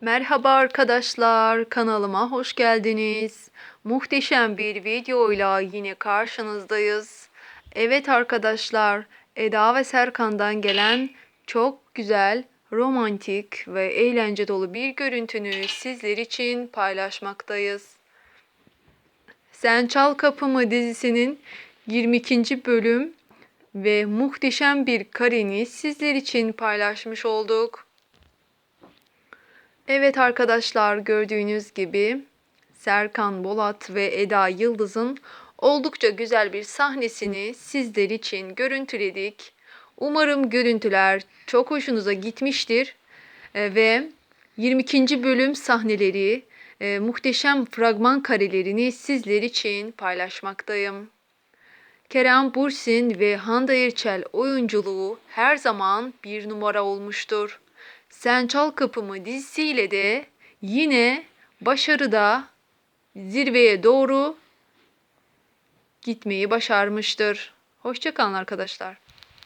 Merhaba arkadaşlar, kanalıma hoş geldiniz. Muhteşem bir videoyla yine karşınızdayız. Evet arkadaşlar, Eda ve Serkan'dan gelen çok güzel, romantik ve eğlence dolu bir görüntünü sizler için paylaşmaktayız. Sen Çal Kapımı dizisinin 22. bölüm ve muhteşem bir kareni sizler için paylaşmış olduk. Evet arkadaşlar gördüğünüz gibi Serkan Bolat ve Eda Yıldız'ın oldukça güzel bir sahnesini sizler için görüntüledik. Umarım görüntüler çok hoşunuza gitmiştir E, ve 22. bölüm sahneleri, e, muhteşem fragman karelerini sizler için paylaşmaktayım. Kerem Bürsin ve Hande Erçel oyunculuğu her zaman bir numara olmuştur. Sen Çal Kapımı dizisiyle de yine başarıda zirveye doğru gitmeyi başarmıştır. Hoşçakalın arkadaşlar.